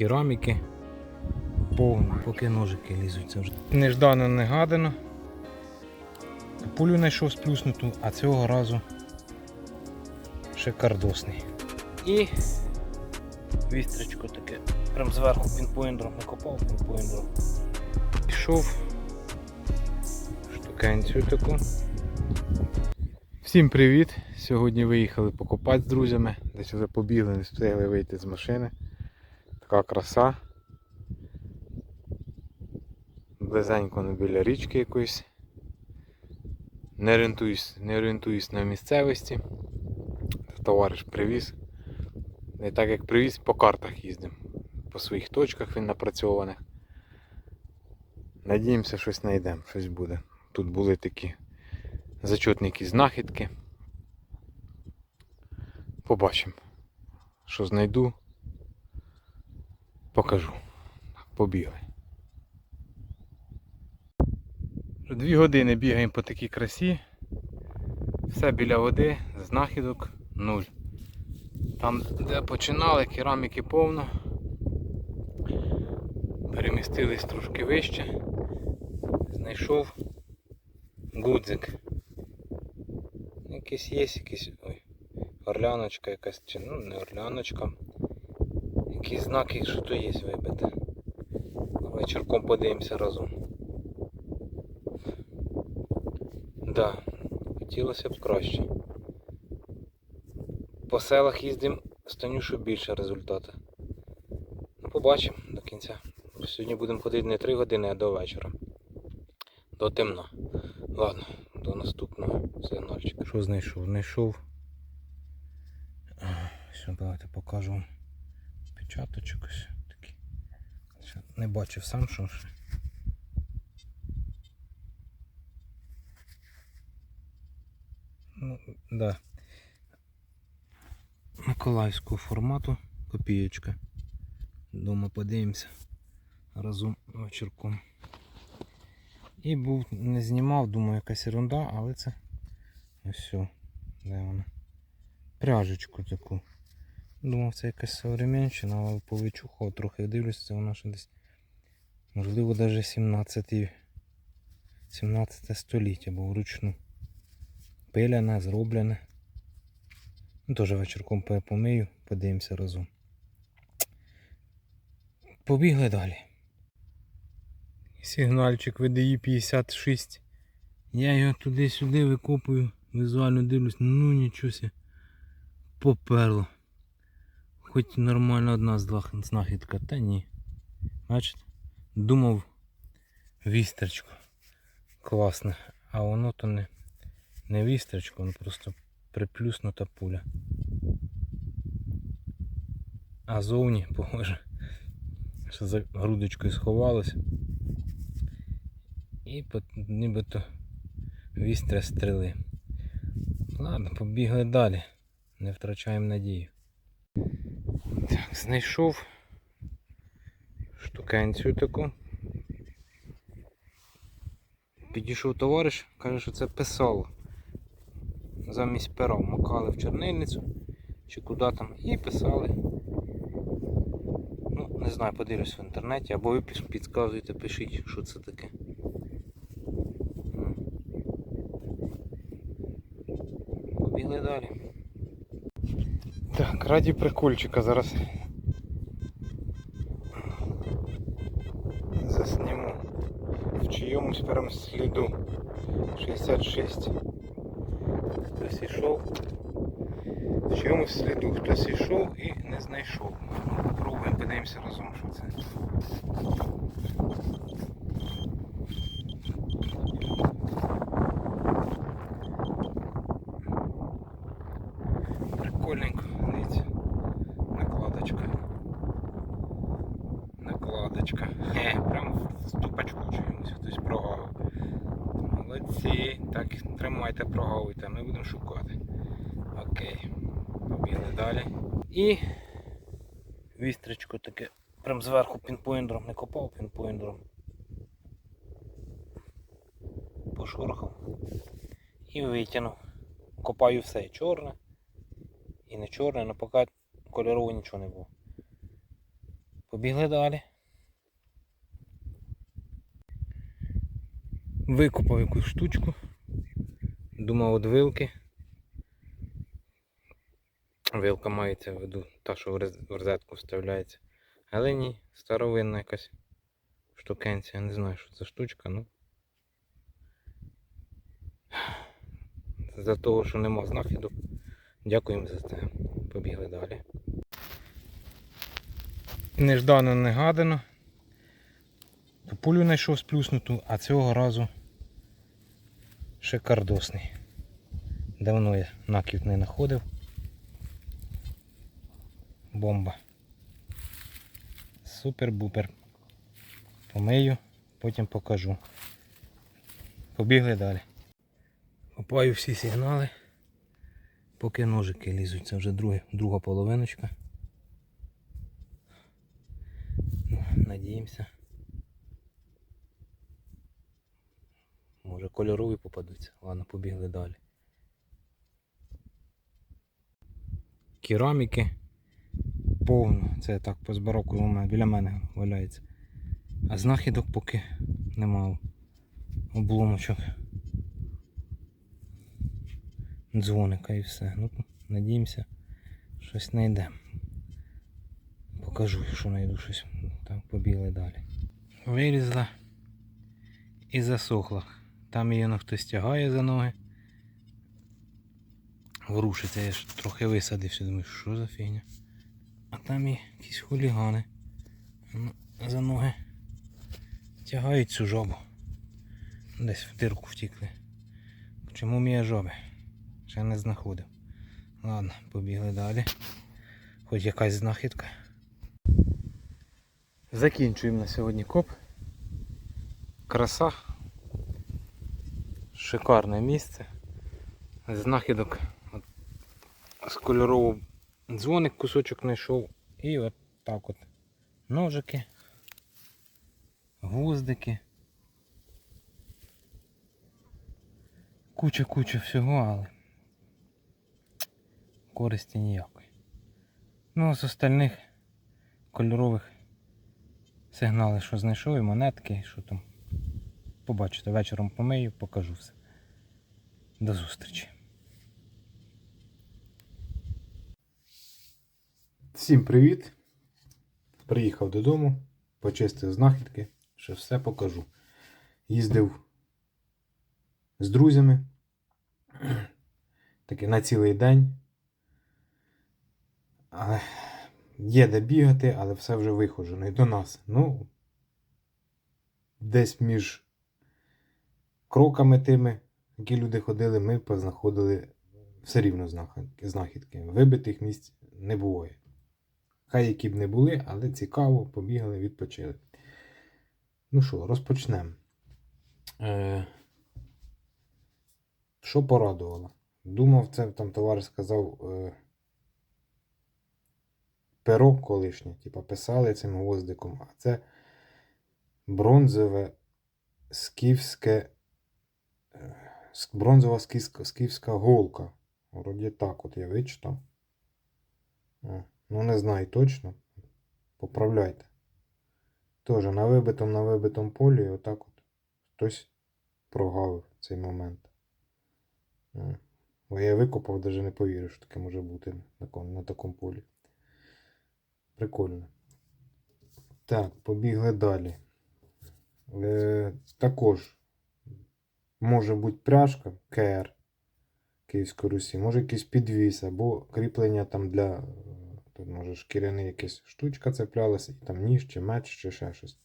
кераміки. Повно, поки ножики лізуть. Це вже неждано негадано. Пулю знайшов сплюснуту, а цього разу шикардосний. І вістрочку таке. Прям зверху пінпоінтером не копав пінпоінтером. Пішов штукенцю таку. Всім привіт! Сьогодні виїхали покопати з друзями. Десь вже побігли, не встигли вийти з машини. Така краса. Близенько не біля річки якоїсь. Не орієнтуюсь, не орієнтуюсь на місцевості. Товариш привіз. Не так як привіз, по картах їздимо. По своїх точках він напрацьованих. Надіємося, щось знайдемо, щось буде. Тут були такі зачетні якісь знахідки. Побачимо, що знайду. Покажу. Побігли. Дві години бігаємо по такій красі. Все біля води, знахідок нуль. Там, де починали, кераміки повно. Перемістились трошки вище. Знайшов гудзик. Якийсь є, якийсь. Ой, орляночка якась, чи ну не орляночка. Якісь знаки, що то є вибите. Вечірком подивимося разом. Да, хотілося б краще. По селах їздимо, станю, що більше результати. Ну, побачимо до кінця. Сьогодні будемо ходити не 3 години, а до вечора. До темно. Ладно, до наступного сигнальчика. Що знайшов? Знайшов. Що, давайте покажу вам печаточок ось такий. Не бачив сам, що ще. Ну, да. Миколаївського формату копієчка. Дома подивимося разом вечірком. І був не знімав, думаю, якась ерунда, але це ось все. Де вона? Пряжечку таку. Думав, це якась современщина, але повичухав трохи дивлюся, це вона ще десь. Можливо, навіть 17 17 століття, бо вручну. Пиляне, зроблене. Ну, Теж вечірком помию, подивимося разом. Побігли далі. Сигнальчик VDI 56. Я його туди-сюди викопую, візуально дивлюсь, ну нічого ся поперло. Хоч нормально одна з двох знахідка, та ні. Бачите? Думав вістерчко. Класне. А воно то не, не вістерчко, воно просто приплюснута пуля. А зовні, похоже, що за грудочкою сховалося. І нібито вістря стріли. Ладно, побігли далі. Не втрачаємо надію. Так, знайшов штукенцю таку. Підійшов товариш, каже, що це писало. Замість пера вмокали в чорнильницю чи куди там і писали. Ну, не знаю, подивлюсь в інтернеті, або ви підказуєте, пишіть, що це таке. Побігли далі. Так, раді прикольчика зараз. Засніму в чиємусь прям сліду 66. Хтось ішов. В чиємусь сліду хтось ішов і не знайшов. Попробуємо подивимося разом, що це. Прикольненько, дивіться. Накладочка. Накладочка. Хе, прям в ступочку чомусь хтось прогав. Молодці. Так, тримайте, прогавуйте, ми будемо шукати. Окей. Побігли далі. І вістрочку таке. Прям зверху пінпоінтером не копав пінпоінтером. Пошурхав. І витягнув. Копаю все чорне. І не чорне, але поки кольорового нічого не було. Побігли далі. Викупав якусь штучку. Думав від вилки. Вилка мається в виду, та, що в розетку вставляється. Але ні, старовинна якась штукенція. Не знаю, що це штучка, ну. За того, що нема знахідок. Дякуємо за це. Побігли далі. Неждано негадано. Пулю знайшов сплюснуту, а цього разу шикардосний. Давно я накид не знаходив. Бомба. Супер-бупер. Помию, потім покажу. Побігли далі. Копаю всі сигнали, поки ножики лізуть. Це вже друге, друга половиночка. Ну, надіємося. Може кольорові попадуться. Ладно, побігли далі. Кераміки повно. Це так по збороку біля мене валяється. А знахідок поки нема обломочок. Дзвоника і все. Ну, надіємося, щось знайдемо. Покажу, якщо знайду щось. Так, побігли далі. Вилізла і засохла. Там її ну, хтось тягає за ноги. Ворушиться, я ж трохи висадився, думаю, що за фігня. А там і якісь хулігани. За ноги тягають цю жобу. Десь в дирку втікли. Чому мія жоби? Ще не знаходив. Ладно, побігли далі. Хоч якась знахідка. Закінчуємо на сьогодні коп. Краса. Шикарне місце. Знахідок. З кольорового дзвоник кусочок знайшов. І от так от. Ножики. Гвоздики. Куча-куча всього, але користі ніякої. Ну, а з остальних кольорових сигнали, що знайшов, і монетки, що там. Побачите, вечором помию, покажу все. До зустрічі. Всім привіт! Приїхав додому, почистив знахідки, ще все покажу. Їздив з друзями таки на цілий день. Але є де бігати, але все вже виходжено і до нас. Ну, десь між кроками тими, які люди ходили, ми познаходили все рівно знахідки. Вибитих місць не буває. Хай які б не були, але цікаво, побігали, відпочили. Ну що, розпочнемо. Е, що порадувало? Думав, це там товариш сказав е, перо колишнє, типа писали цим гвоздиком, а це бронзове скіфське. е, Бронзова скіфська, скіфська голка. Вроді так от я вичитав. О, Ну, не знаю точно. Поправляйте. Тоже на вибитому на вибитому полі отак от хтось прогавив цей момент. Бо я викопав, навіть не повірив, що таке може бути на такому, на такому полі. Прикольно. Так, побігли далі. Е, також може бути пряжка КР Київської Русі, може якийсь підвіс або кріплення там для. Тут може шкіряна якась штучка цеплялася, і там ніж чи меч, чи ще щось.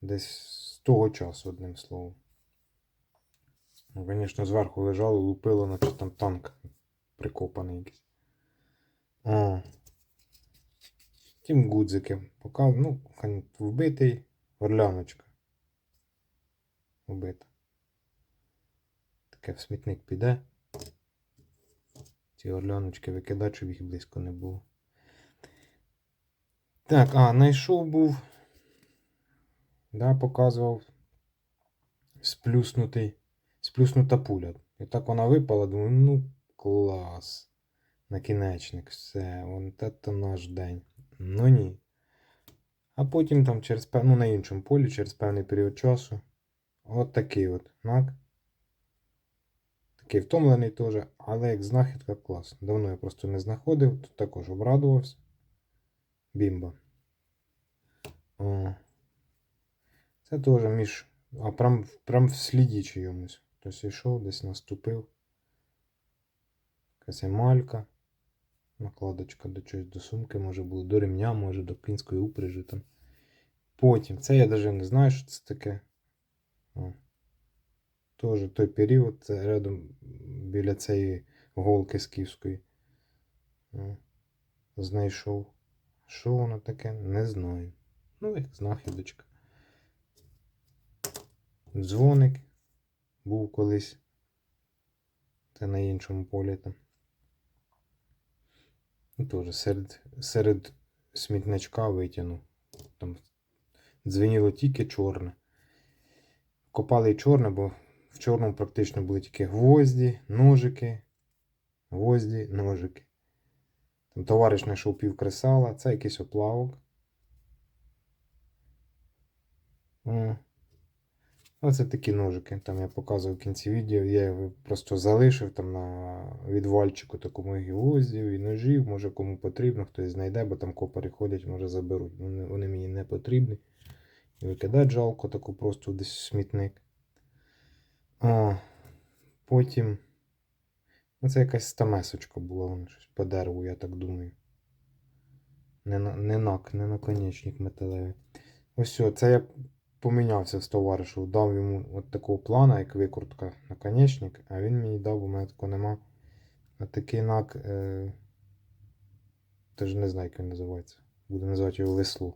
Десь з того часу, одним словом. Ну, звісно, зверху лежало, лупило, наче там танк прикопаний якийсь. О. Тім гудзики. Пока, ну, вбитий орляночка. Вбита. Таке в смітник піде. Ці орляночки викидати, щоб їх близько не було. Так, а, знайшов був. Да, показував. Сплюснутий. Сплюснута пуля. І так вона випала, думаю, ну клас. Накінечник, все, вон це наш день. Ну ні. А потім там через ну, на іншому полі, через певний період часу. От такий от нак. Такий втомлений теж, але як знахідка клас. Давно я просто не знаходив, тут також обрадувався. Бімба. О. Це теж між. А прям, прям в сліді чийомусь. Хтось йшов, десь наступив. Якась емалька. Накладочка до чогось до сумки, може було, до ремня, може, до кінської упряжі там. Потім. Це я навіть не знаю, що це таке. О. Тоже той період, це рядом біля цієї голки скіфської. О. Знайшов. Що воно таке? Не знаю. Ну, як знахідочка. Дзвоник був колись. Це на іншому полі там. Ну, теж серед, серед смітничка витягнув. Там дзвеніло тільки чорне. Копали чорне, бо в чорному практично були тільки гвозді, ножики, гвозді, ножики. Там товариш знайшов пів кресала, це якийсь оплавок. Оце такі ножики. Там я показував в кінці відео. Я його просто залишив там на відвальчику такому гвоздів і ножів. Може кому потрібно, хтось знайде, бо там копари ходять, може заберуть. Вони, вони мені не потрібні. І викидати жалко таку просто десь смітник. О, потім. Ну, це якась стамесочка була, воно щось по дереву, я так думаю. Не, не нак, не наконечник металевий. Ось все, це я помінявся з товаришем, дав йому от такого плана, як викрутка наконечник, а він мені дав, бо мене такого нема. От такий нак. Е... Теж не знаю, як він називається. Буду називати його весло.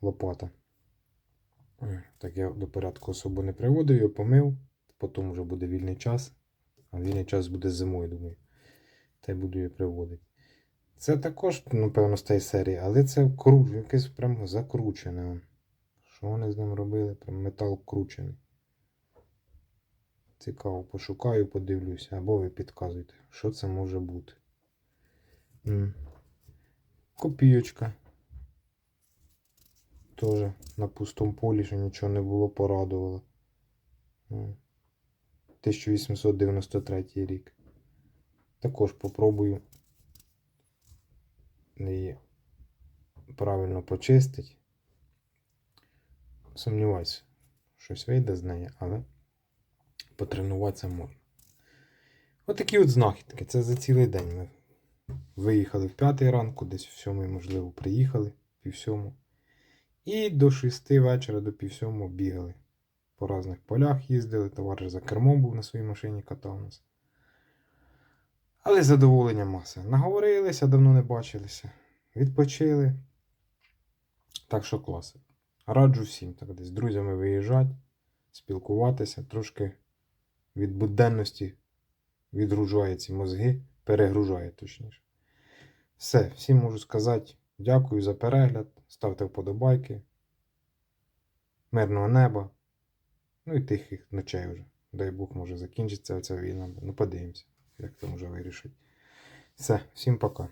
Лопата. Так я до порядку особо не приводив, його помив, потім вже буде вільний час. А вільний час буде зимою, думаю. Та й буду її приводити. Це також, напевно, з тієї серії, але це кру... якесь прям закручене. Що вони з ним робили? Прям метал кручений. Цікаво, пошукаю, подивлюся, або ви підказуєте, що це може бути. Копійочка. Тоже на пустому полі, що нічого не було, порадувало. М. 1893 рік. Також попробую її правильно почистити. Сумніваюся, щось вийде з неї, але потренуватися можна. Отакі от знахідки. Це за цілий день. Ми виїхали в п'ятий ранку, десь в сьомий, можливо, приїхали, пів сьому. І до шести вечора, до пів сьомого бігали. По різних полях їздили, товариш за кермом був на своїй машині, катав нас. Але задоволення маса. Наговорилися, давно не бачилися. Відпочили. Так що клас. Раджу всім так десь з друзями виїжджати, спілкуватися, трошки від буденності відгружає ці мозги, перегружає точніше. Все, всім можу сказати дякую за перегляд. Ставте вподобайки. Мирного неба. Ну і тихих ночей вже. Дай Бог може закінчиться ця війна. Ну подивимося, як там вже вирішить. Все, всім пока.